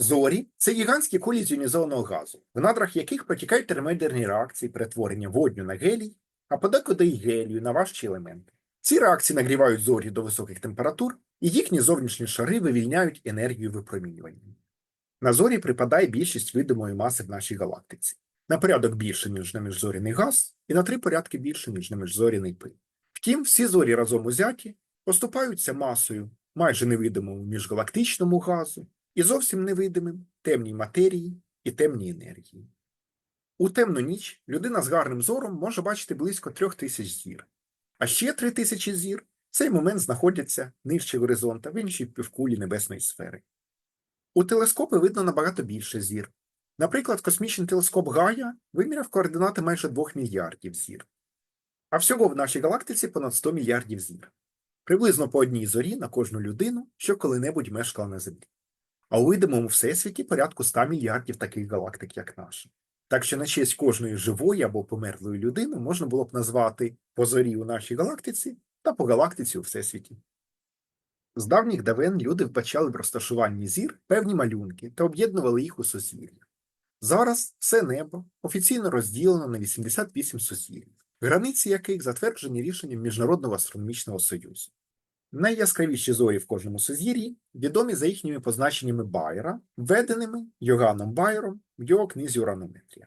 Зорі це гігантські кулі з іонізованого газу, в надрах яких протікають термоядерні реакції перетворення водню на гелій, а подекуди й гелію на важчі елементи. Ці реакції нагрівають зорі до високих температур, і їхні зовнішні шари вивільняють енергію випромінювання. На зорі припадає більшість видимої маси в нашій галактиці. На порядок більше, ніж на міжзоряний газ, і на три порядки більше, ніж на міжзоряний пил. Втім, всі зорі разом узяті поступаються масою майже невидимому міжгалактичному газу і зовсім невидимим темній матерії і темній енергії. У темну ніч людина з гарним зором може бачити близько трьох тисяч зір, а ще три тисячі зір в цей момент знаходяться нижче горизонта в іншій півкулі небесної сфери. У телескопи видно набагато більше зір. Наприклад, космічний телескоп Гая виміряв координати майже 2 мільярдів зір. А всього в нашій галактиці понад 100 мільярдів зір. Приблизно по одній зорі на кожну людину, що коли-небудь мешкала на Землі. А у видимому всесвіті порядку 100 мільярдів таких галактик, як наша. Так що на честь кожної живої або померлої людини можна було б назвати по зорі у нашій галактиці та по галактиці у всесвіті. З давніх давен люди вбачали в розташуванні зір певні малюнки та об'єднували їх у сузір'я. Зараз все небо офіційно розділено на 88 сузір'їв, границі яких затверджені рішенням Міжнародного астрономічного союзу. Найяскравіші зорі в кожному сузір'ї відомі за їхніми позначеннями Байера, введеними Йоганном Байером в його книзі Уранометрія.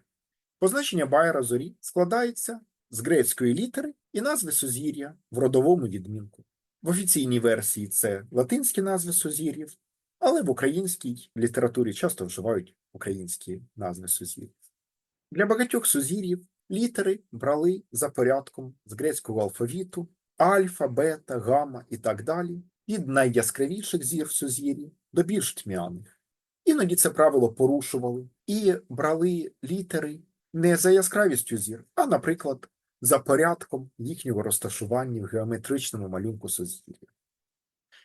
Позначення Байера зорі складається з грецької літери і назви сузір'я в родовому відмінку. В офіційній версії це латинські назви сузір'їв, але в українській літературі часто вживають українські назви сузір'їв. Для багатьох сузір'їв літери брали за порядком з грецького алфавіту альфа, бета, гамма і так далі, від найяскравіших зір в сузір'ї до більш тьмяних. Іноді це правило порушували і брали літери не за яскравістю зір, а, наприклад, за порядком їхнього розташування в геометричному малюнку сузір'я.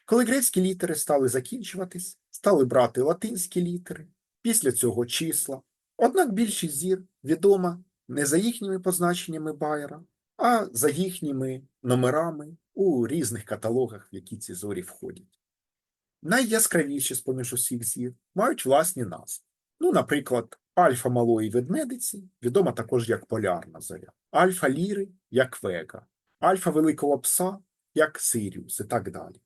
Коли грецькі літери стали закінчуватись, стали брати латинські літери, після цього числа. Однак більшість зір відома не за їхніми позначеннями Байера, а за їхніми номерами у різних каталогах, в які ці зорі входять. Найяскравіші з поміж усіх зір мають власні назви. Ну, наприклад, альфа малої ведмедиці відома також як полярна зоря, альфа ліри як вега, альфа великого пса як Сиріус і так далі.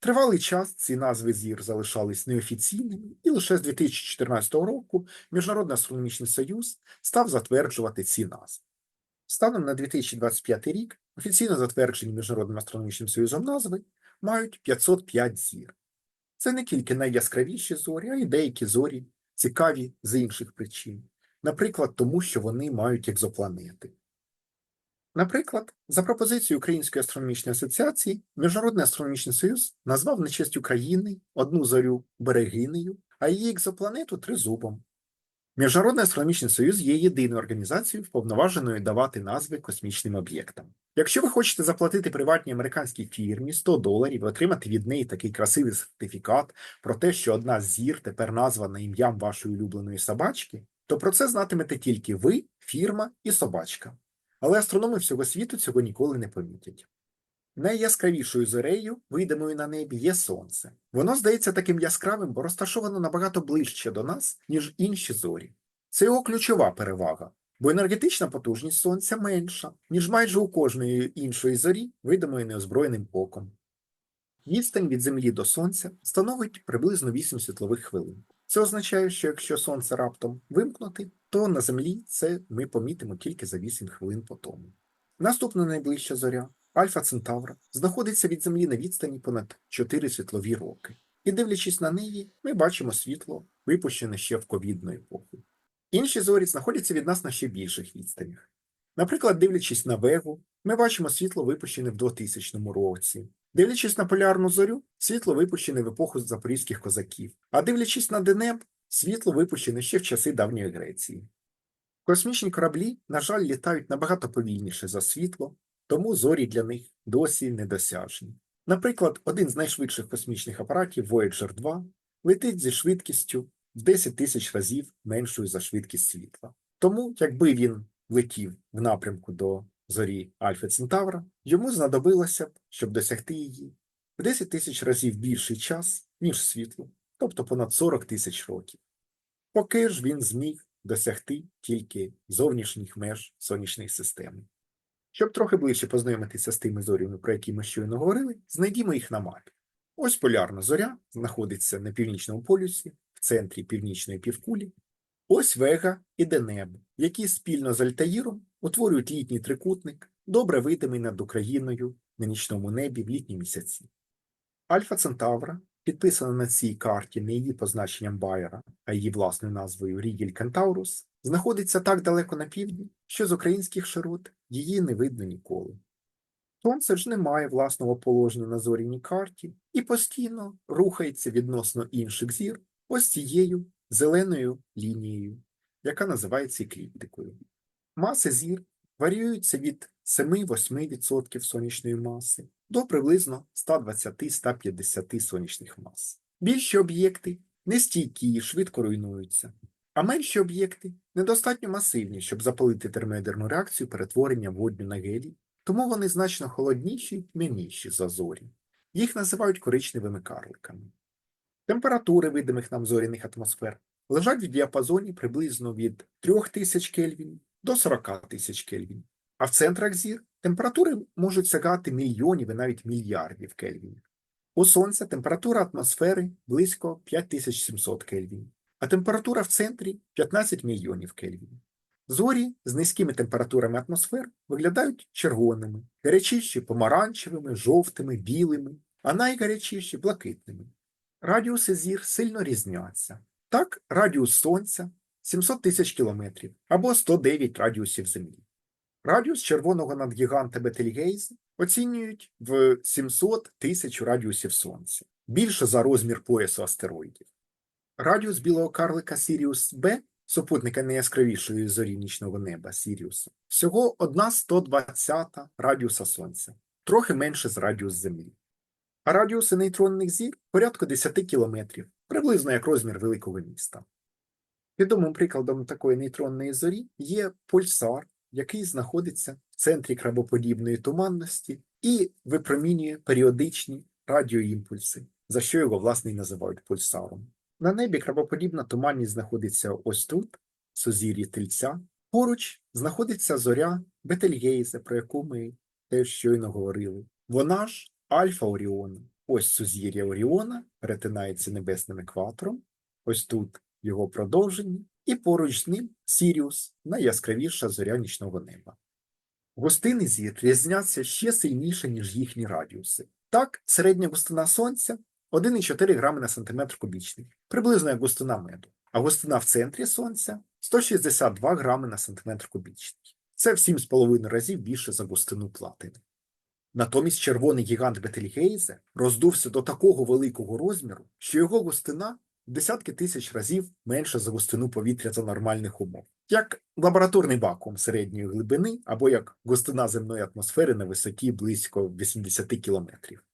Тривалий час ці назви зір залишались неофіційними, і лише з 2014 року Міжнародний астрономічний союз став затверджувати ці назви. Станом на 2025 рік офіційно затверджені Міжнародним астрономічним союзом назви мають 505 зір. Це не тільки найяскравіші зорі, а й деякі зорі цікаві з інших причин, наприклад, тому що вони мають екзопланети. Наприклад, за пропозицією Української астрономічної асоціації, Міжнародний астрономічний союз назвав на честь України одну зорю Берегинею, а її екзопланету Тризубом. Міжнародний астрономічний союз є єдиною організацією, вповноваженою давати назви космічним об'єктам. Якщо ви хочете заплатити приватній американській фірмі 100 доларів і отримати від неї такий красивий сертифікат про те, що одна з зір тепер названа ім'ям вашої улюбленої собачки, то про це знатимете тільки ви, фірма і собачка. Але астрономи всього світу цього ніколи не помітять. Найяскравішою зорею, видимою на небі, є сонце. Воно здається таким яскравим, бо розташовано набагато ближче до нас, ніж інші зорі. Це його ключова перевага, бо енергетична потужність сонця менша, ніж майже у кожної іншої зорі, видимої неозброєним оком. Відстань від Землі до Сонця становить приблизно 8 світлових хвилин. Це означає, що якщо сонце раптом вимкнути, то на Землі це ми помітимо тільки за 8 хвилин по тому. Наступна найближча зоря Альфа Центавра знаходиться від Землі на відстані понад 4 світлові роки, і дивлячись на неї, ми бачимо світло, випущене ще в ковідну епоху. Інші зорі знаходяться від нас на ще більших відстанях. Наприклад, дивлячись на Вегу, ми бачимо світло, випущене в 2000 році. Дивлячись на полярну зорю, світло випущене в епоху запорізьких козаків, а дивлячись на Денеб, світло випущене ще в часи давньої Греції. Космічні кораблі, на жаль, літають набагато повільніше за світло, тому зорі для них досі недосяжні. Наприклад, один з найшвидших космічних апаратів Voyager 2 летить зі швидкістю в 10 тисяч разів меншою за швидкість світла. Тому, якби він летів в напрямку до зорі Альфа Центавра, йому знадобилося б, щоб досягти її, в 10 тисяч разів більший час, ніж світло, тобто понад 40 тисяч років. Поки ж він зміг досягти тільки зовнішніх меж сонячної системи. Щоб трохи ближче познайомитися з тими зорями, про які ми щойно говорили, знайдімо їх на мапі. Ось полярна зоря знаходиться на північному полюсі, в центрі північної півкулі. Ось Вега і Денеб, які спільно з Альтаїром утворюють літній трикутник, добре видимий над Україною на нічному небі в літні місяці. Альфа Центавра, підписана на цій карті не її позначенням Байера, а її власною назвою Рігіль Кентаурус, знаходиться так далеко на півдні, що з українських широт її не видно ніколи. Сонце ж не має власного положення на зоряній карті і постійно рухається відносно інших зір ось цією зеленою лінією, яка називається екліптикою. Маси зір варіюються від 7-8% сонячної маси до приблизно 120-150 сонячних мас. Більші об'єкти нестійкі і швидко руйнуються, а менші об'єкти недостатньо масивні, щоб запалити термоядерну реакцію перетворення водню на гелій, тому вони значно холодніші й тьмяніші за зорі. Їх називають коричневими карликами. Температури видимих нам зоряних атмосфер лежать в діапазоні приблизно від 3000 Кельвін до 40 тисяч Кельвін, а в центрах зір температури можуть сягати мільйонів і навіть мільярдів Кельвінів. У Сонця температура атмосфери близько 5700 Кельвін, а температура в центрі 15 мільйонів Кельвін. Зорі з низькими температурами атмосфер виглядають червоними, гарячіші помаранчевими, жовтими, білими, а найгарячіші блакитними. Радіуси зір сильно різняться. Так, радіус Сонця 700 тисяч кілометрів або 109 радіусів Землі. Радіус червоного надгіганта Бетельгейзе оцінюють в 700 тисяч радіусів Сонця, більше за розмір поясу астероїдів. Радіус білого карлика Сіріус Б, супутника найяскравішої зорі нічного неба Сіріуса, всього 1 120 радіуса Сонця, трохи менше з радіус Землі. А радіуси нейтронних зір порядку 10 кілометрів, приблизно як розмір великого міста. Відомим прикладом такої нейтронної зорі є пульсар, який знаходиться в центрі крабоподібної туманності і випромінює періодичні радіоімпульси, за що його власне і називають пульсаром. На небі крабоподібна туманність знаходиться ось тут, в тельця. Поруч знаходиться зоря Бетельгейзе, про яку ми теж щойно говорили. Вона ж Альфа Оріона. Ось сузір'я Оріона перетинається небесним екватором, ось тут його продовження, і поруч з ним Сіріус, найяскравіша зоря нічного неба. Густини зір різняться ще сильніше, ніж їхні радіуси. Так, середня густина Сонця 1,4 грами на сантиметр кубічний, приблизно як густина меду, а густина в центрі Сонця 162 грами на сантиметр кубічний. Це в 7,5 разів більше за густину платини. Натомість червоний гігант Бетельгейзе роздувся до такого великого розміру, що його густина десятки тисяч разів менша за густину повітря за нормальних умов, як лабораторний вакуум середньої глибини або як густина земної атмосфери на висоті близько 80 кілометрів.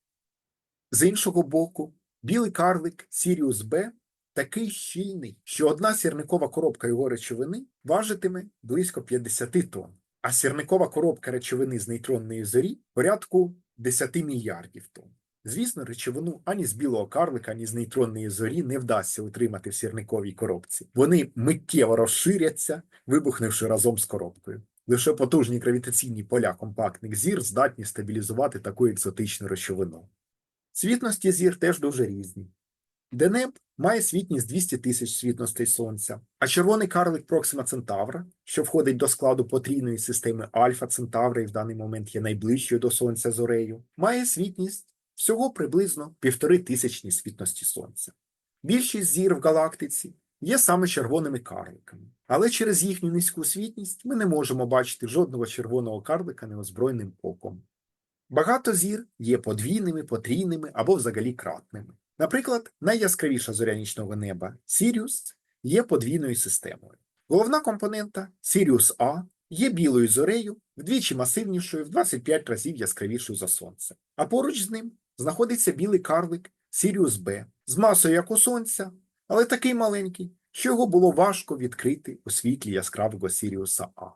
З іншого боку, білий карлик Сіріус Б такий щільний, що одна сірникова коробка його речовини важитиме близько 50 тонн а сірникова коробка речовини з нейтронної зорі порядку 10 мільярдів тонн. Звісно, речовину ані з білого карлика, ані з нейтронної зорі не вдасться утримати в сірниковій коробці. Вони миттєво розширяться, вибухнувши разом з коробкою. Лише потужні гравітаційні поля компактних зір здатні стабілізувати таку екзотичну речовину. Світності зір теж дуже різні. Денеб має світність 200 тисяч світностей Сонця, а червоний карлик Проксима Центавра, що входить до складу потрійної системи Альфа Центавра і в даний момент є найближчою до Сонця зорею, має світність всього приблизно півтори тисячні світності Сонця. Більшість зір в галактиці є саме червоними карликами, але через їхню низьку світність ми не можемо бачити жодного червоного карлика неозброєним оком. Багато зір є подвійними, потрійними або взагалі кратними. Наприклад, найяскравіша зоря нічного неба Сіріус є подвійною системою. Головна компонента Сіріус А є білою зорею, вдвічі масивнішою, в 25 разів яскравішою за Сонце. А поруч з ним знаходиться білий карлик Сіріус Б з масою як у Сонця, але такий маленький, що його було важко відкрити у світлі яскравого Сіріуса А.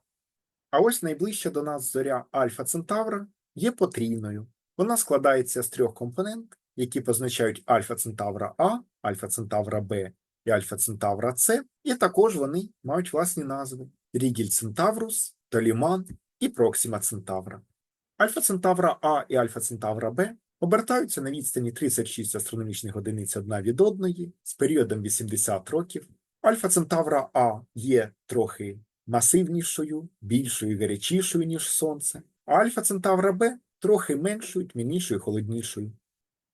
А ось найближча до нас зоря Альфа Центавра є потрійною. Вона складається з трьох компонент які позначають Альфа Центавра А, Альфа Центавра Б і Альфа Центавра С, і також вони мають власні назви Рігіль Центаврус, Толіман і Проксима Центавра. Альфа Центавра А і Альфа Центавра Б обертаються на відстані 36 астрономічних одиниць одна від одної з періодом 80 років. Альфа Центавра А є трохи масивнішою, більшою і гарячішою, ніж Сонце, а Альфа Центавра Б трохи меншою, тьмянішою, холоднішою.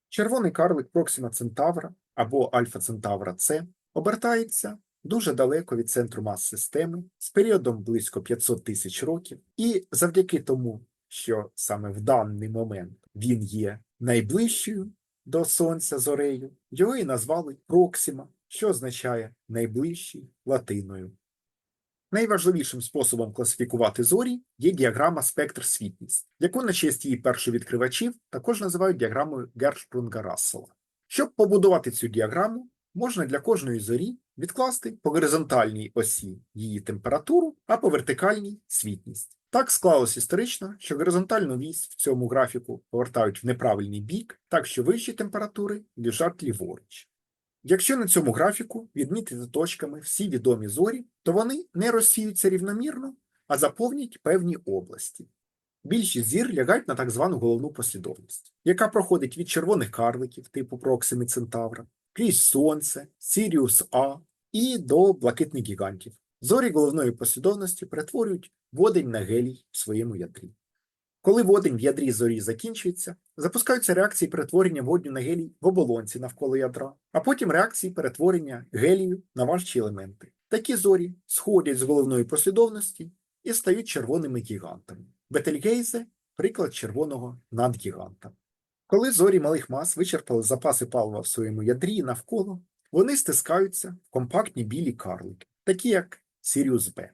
Червоний карлик Проксима Центавра або Альфа Центавра С обертається дуже далеко від центру мас системи з періодом близько 500 тисяч років, і завдяки тому, що саме в даний момент він є найближчою до Сонця зорею, його і назвали Проксима, що означає найближчий латиною. Найважливішим способом класифікувати зорі є діаграма спектр світність, яку на честь її першовідкривачів також називають діаграмою гершпрунга рассела Щоб побудувати цю діаграму, можна для кожної зорі відкласти по горизонтальній осі її температуру, а по вертикальній світність. Так склалось історично, що горизонтальну вісь в цьому графіку повертають в неправильний бік, так що вищі температури лежать ліворуч. Якщо на цьому графіку відмітити точками всі відомі зорі, то вони не розсіються рівномірно, а заповнять певні області. Більшість зір лягають на так звану головну послідовність, яка проходить від червоних карликів типу Проксими Центавра, крізь Сонце, Сіріус А і до блакитних гігантів. Зорі головної послідовності перетворюють водень на гелій в своєму ядрі. Коли водень в ядрі зорі закінчується, запускаються реакції перетворення водню на гелій в оболонці навколо ядра, а потім реакції перетворення гелію на важчі елементи. Такі зорі сходять з головної послідовності і стають червоними гігантами. Бетельгейзе приклад червоного надгіганта. Коли зорі малих мас вичерпали запаси палива в своєму ядрі навколо, вони стискаються в компактні білі карлики, такі як Сіріус Б.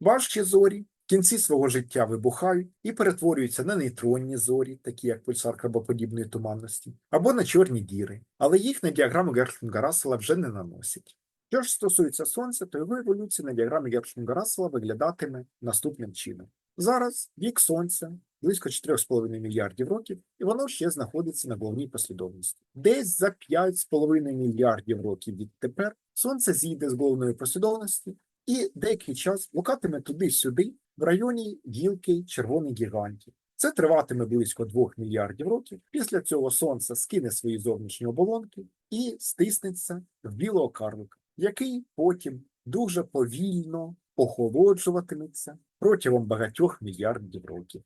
Важчі зорі кінці свого життя вибухають і перетворюються на нейтронні зорі, такі як пульсар крабоподібної туманності, або на чорні діри, але їх на діаграму гершфунга рассела вже не наносять. Що ж стосується Сонця, то його еволюція на діаграмі гершфунга рассела виглядатиме наступним чином. Зараз вік Сонця близько 4,5 мільярдів років, і воно ще знаходиться на головній послідовності. Десь за 5,5 мільярдів років відтепер Сонце зійде з головної послідовності і деякий час блукатиме туди-сюди в районі гілки червоних гігантів. Це триватиме близько 2 мільярдів років. Після цього сонце скине свої зовнішні оболонки і стиснеться в білого карлика, який потім дуже повільно охолоджуватиметься протягом багатьох мільярдів років.